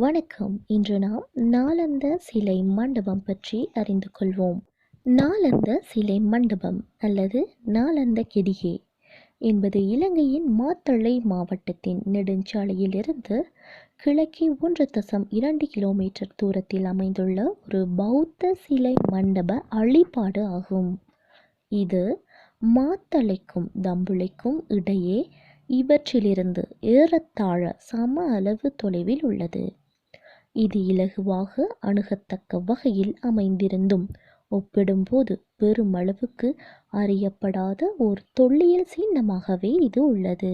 வணக்கம். இன்று நாம் நாளந்த சிலை மண்டபம் பற்றி அறிந்து கொள்வோம். நாளந்த சிலை மண்டபம் அல்லது நாளந்த கெடிகே என்பது இலங்கையின் மாத்தளை மாவட்டத்தின் நெடுஞ்சாலையிலிருந்து கிழக்கே ஒன்று தசம் இரண்டு கிலோமீட்டர் தூரத்தில் அமைந்துள்ள ஒரு பௌத்த சிலை மண்டப அழிபாடு ஆகும். இது மாத்தளைக்கும் தம்புளைக்கும் இடையே இவற்றிலிருந்து ஏறத்தாழ சம அளவு தொலைவில் உள்ளது. இது இலகுவாக அணுகத்தக்க வகையில் அமைந்திருந்தும் ஒப்பிடும்போது பெருமளவுக்கு அறியப்படாத ஒரு தொல்லியல் சின்னமாகவே இது உள்ளது.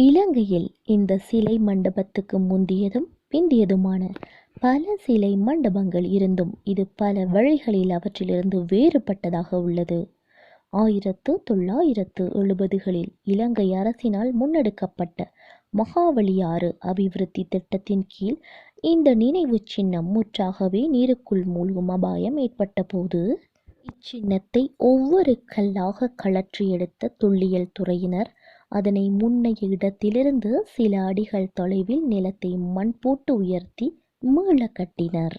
இலங்கையில் இந்த சிலை மண்டபத்துக்கு முந்தியதும் பிந்தியதுமான பல சிலை மண்டபங்கள் இருந்தும் இது பல வழிகளில் அவற்றிலிருந்து வேறுபட்டதாக உள்ளது. ஆயிரத்து தொள்ளாயிரத்து எழுபதுகளில் இலங்கை அரசினால் முன்னெடுக்கப்பட்ட மகாவலியாறு அபிவிருத்தி திட்டத்தின் கீழ் இந்த நினைவு சின்னம் முற்றாகவே நீருக்குள் மூழ்கும் அபாயம் ஏற்பட்டபோது இச்சின்னத்தை ஒவ்வொரு கல்லாக கழற்றி எடுத்த தொல்லியல் துறையினர் அதனை முன்னைய இடத்திலிருந்து சில அடிகள் தொலைவில் நிலத்தை மண் போட்டு உயர்த்தி மீள கட்டினர்.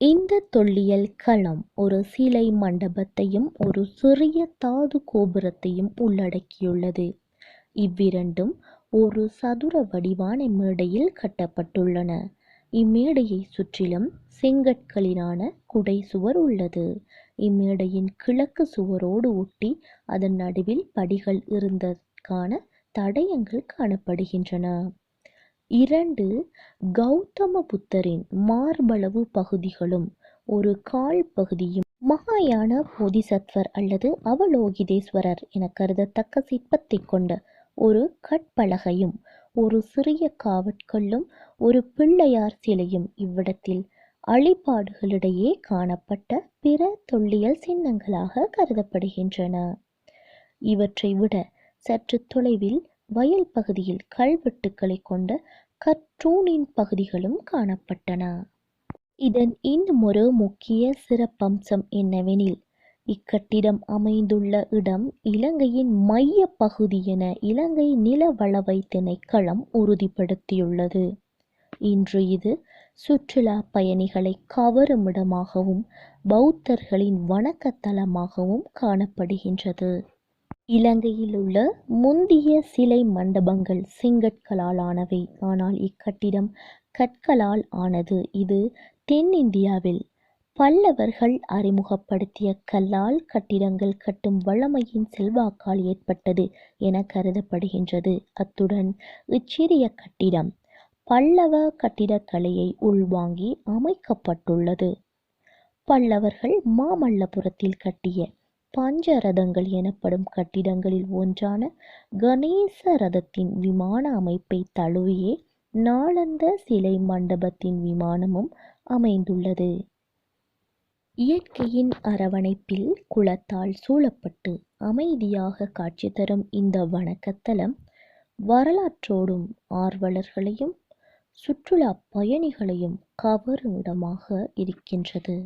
இந்த தொல்லியல் களம் ஒரு சிலை மண்டபத்தையும் ஒரு சிறிய தாது கோபுரத்தையும் உள்ளடக்கியுள்ளது. இவ்விரண்டும் ஒரு சதுர வடிவான மேடையில் கட்டப்பட்டுள்ளன. இம்மேடையை சுற்றிலும் செங்கற்களிலான குடை சுவர் உள்ளது. இம்மேடையின் கிழக்கு சுவரோடு ஒட்டி அதன் நடுவில் படிகள் இருந்ததற்கான தடயங்கள் காணப்படுகின்றன. இரண்டு கௌதம புத்தரின் மார்பளவு பகுதிகளும் ஒரு கால் பகுதியும் மகாயான போதிசத்வர் அல்லது அவலோகிதேஸ்வரர் என கருதத்தக்க சிற்பத்தை கொண்ட ஒரு கற்பலகையும் ஒரு சிறிய காவற்கல்லும் ஒரு பிள்ளையார் சிலையும் இவ்விடத்தில் அழிபாடுகளிடையே காணப்பட்ட பிற தொல்லியல் சின்னங்களாக கருதப்படுகின்றன. இவற்றை விட சற்று தொலைவில் வயல் பகுதியில் கல்வெட்டுக்களை கொண்ட கற்றூனின் பகுதிகளும் காணப்பட்டன. இதன் இன்னும் ஒரு முக்கிய சிறப்பம்சம் என்னவெனில் இக்கட்டிடம் அமைந்துள்ள இடம் இலங்கையின் மைய பகுதி என இலங்கை நிலவளவை திணைக்களம் உறுதிப்படுத்தியுள்ளது. இன்று இது சுற்றுலா பயணிகளை கவரும் இடமாகவும் பௌத்தர்களின் வணக்கத்தலமாகவும் காணப்படுகின்றது. இலங்கையில் உள்ள முந்திய சிலை மண்டபங்கள் செங்கற்களால் ஆனவை ஆனால் இக்கட்டிடம் கற்களால் ஆனது. இது தென்னிந்தியாவில் பல்லவர்கள் அறிமுகப்படுத்திய கல்லால் கட்டிடங்கள் கட்டும் வளமையின் செல்வாக்கால் ஏற்பட்டது என கருதப்படுகின்றது. அத்துடன் இச்சிறிய கட்டிடம் பல்லவ கட்டிடக்கலையை உள்வாங்கி அமைக்கப்பட்டுள்ளது. பல்லவர்கள் மாமல்லபுரத்தில் கட்டிய பஞ்ச ரதங்கள் எனப்படும் கட்டிடங்களில் ஒன்றான கணேச ரதத்தின் விமான அமைப்பை தழுவியே நாளந்த சிலை மண்டபத்தின் விமானமும் அமைந்துள்ளது. இயற்கையின் அரவணைப்பில் குளத்தால் சூழப்பட்டு அமைதியாக காட்சி தரும் இந்த வணக்கத்தலம் வரலாற்றோடும் ஆர்வலர்களையும் சுற்றுலா பயணிகளையும் கவரும் இடமாக இருக்கின்றது.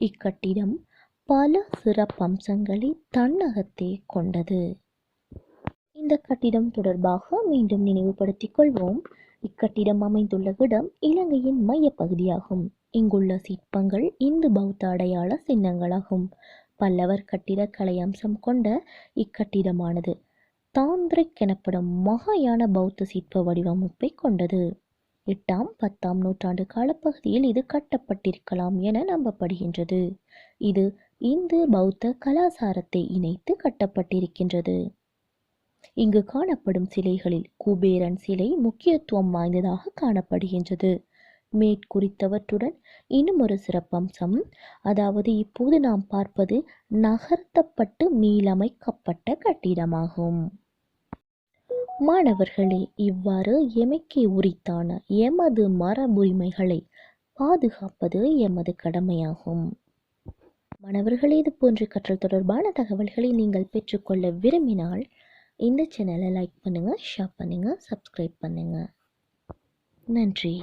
இக்கட்டிடம் பல சிறப்பம்சங்களை தன்னகத்தே கொண்டது. இந்த கட்டிடம் தொடர்பாக மீண்டும் நினைவுபடுத்திக் கொள்வோம். இக்கட்டிடம் அமைந்துள்ள இடம் இலங்கையின் மையப்பகுதியாகும். இங்குள்ள சிற்பங்கள் இந்து பௌத்த அடையாள சின்னங்களாகும். பல்லவர் கட்டிடக்கலை அம்சம் கொண்ட இக்கட்டிடமானது தாந்திரிக் எனப்படும் மகாயான பௌத்த சிற்ப வடிவமைப்பை கொண்டது. எட்டாம் பத்தாம் நூற்றாண்டு காலப்பகுதியில் இது கட்டப்பட்டிருக்கலாம் என நம்பப்படுகின்றது. இது இந்து பௌத்த கலாசாரத்தை இணைத்து கட்டப்பட்டிருக்கின்றது. இங்கு காணப்படும் சிலைகளில் குபேரன் சிலை முக்கியத்துவம் வாய்ந்ததாக காணப்படுகின்றது. மேற்குறித்தவற்றுடன் இன்னும் ஒரு சிறப்பம்சம். அதாவது இப்போது நாம் பார்ப்பது நகர்த்தப்பட்டு மீளமைக்கப்பட்ட கட்டிடமாகும். மாணவர்களே இவ்வாறு எமைக்கு உரித்தான எமது மரபுரிமைகளை பாதுகாப்பது எமது கடமையாகும். மாணவர்களே இது போன்ற கற்றல் தொடர்பான தகவல்களை நீங்கள் பெற்றுக்கொள்ள விரும்பினால் இந்த சேனலை லைக் பண்ணுங்கள் ஷேர் பண்ணுங்கள் சப்ஸ்கிரைப் பண்ணுங்கள் நன்றி.